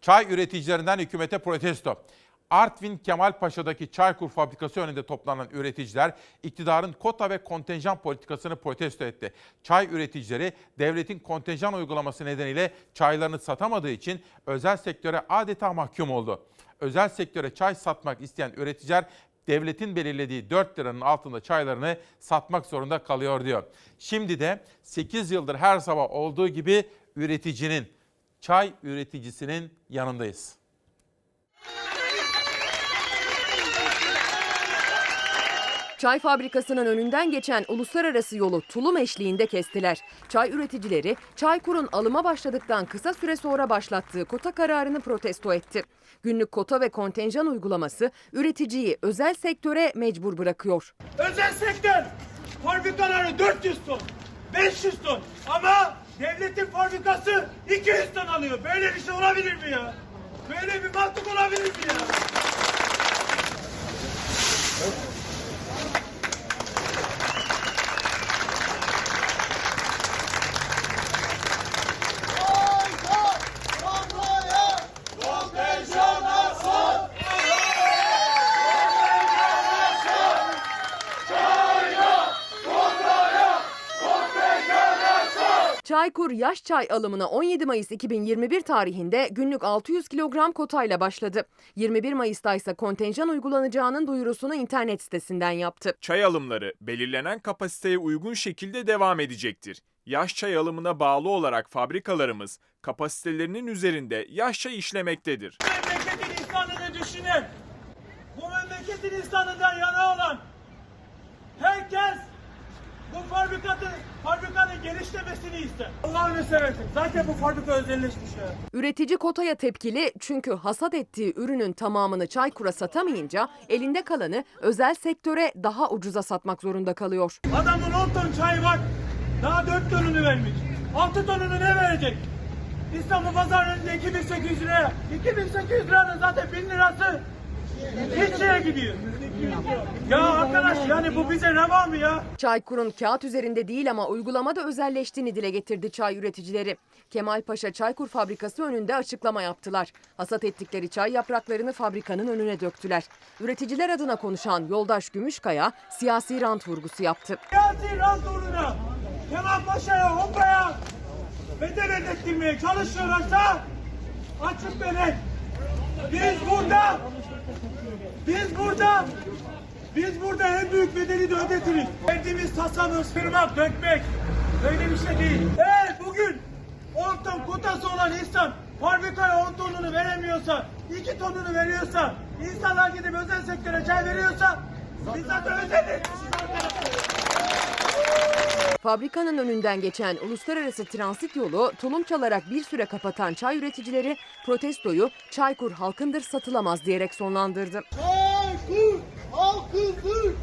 Çay üreticilerinden hükümete protesto. Artvin Kemalpaşa'daki Çaykur fabrikası önünde toplanan üreticiler iktidarın kota ve kontenjan politikasını protesto etti. Çay üreticileri devletin kontenjan uygulaması nedeniyle çaylarını satamadığı için özel sektöre adeta mahkum oldu. Özel sektöre çay satmak isteyen üreticiler devletin belirlediği 4 liranın altında çaylarını satmak zorunda kalıyor diyor. Şimdi de 8 yıldır her sabah olduğu gibi üreticinin, çay üreticisinin yanındayız. Çay fabrikasının önünden geçen uluslararası yolu tulum eşliğinde kestiler. Çay üreticileri Çaykur'un alıma başladıktan kısa süre sonra başlattığı kota kararını protesto etti. Günlük kota ve kontenjan uygulaması üreticiyi özel sektöre mecbur bırakıyor. Özel sektör fabrikaları 400 ton, 500 ton ama devletin fabrikası 200 ton alıyor. Böyle bir şey olabilir mi ya? Böyle bir mantık olabilir mi ya? Çaykur yaş çay alımına 17 Mayıs 2021 tarihinde günlük 600 kilogram kotayla başladı. 21 Mayıs'ta ise kontenjan uygulanacağının duyurusunu internet sitesinden yaptı. Çay alımları belirlenen kapasiteye uygun şekilde devam edecektir. Yaş çay alımına bağlı olarak fabrikalarımız kapasitelerinin üzerinde yaş çay işlemektedir. memleketin insanını düşünen, bu memleketin insanından yana olan herkes bu fabrikatın, fabrikanın genişlemesini ister. Allah'ını seversen. Zaten bu fabrika özelleşmiş ya. Üretici kotaya tepkili çünkü hasat ettiği ürünün tamamını Çaykur'a satamayınca elinde kalanı özel sektöre daha ucuza satmak zorunda kalıyor. Adamın 10 ton çayı var. Daha 4 tonunu vermiş. 6 tonunu ne verecek? İstanbul pazarlarında 2800 liraya. 2800 liranın zaten 1000 lirası hiç şeye gidiyor. Ya arkadaş yani bu bize reva mı ya? Çaykur'un kağıt üzerinde değil ama uygulamada özelleştiğini dile getirdi çay üreticileri. Kemalpaşa Çaykur fabrikası önünde açıklama yaptılar. Hasat ettikleri çay yapraklarını fabrikanın önüne döktüler. Üreticiler adına konuşan Yoldaş Gümüşkaya siyasi rant vurgusu yaptı. Siyasi rant uğruna Kemal Paşa'ya, Hoppa'ya bedel ödettirmeye çalışıyorlarsa açık net. Biz burada biz burada biz burada en büyük bedeli de ödetiriz. Verdiğimiz tasarruf, kırmak, dökmek böyle bir şey değil. Eğer bugün 10 ton kotası olan insan fabrikaya 10 tonunu veremiyorsa, 2 tonunu veriyorsa, insanlar gidip özel sektöre çay veriyorsa biz zaten özel Fabrikanın önünden geçen uluslararası transit yolu tulum çalarak bir süre kapatan çay üreticileri protestoyu Çaykur halkındır satılamaz diyerek sonlandırdı. Çaykur halkındır.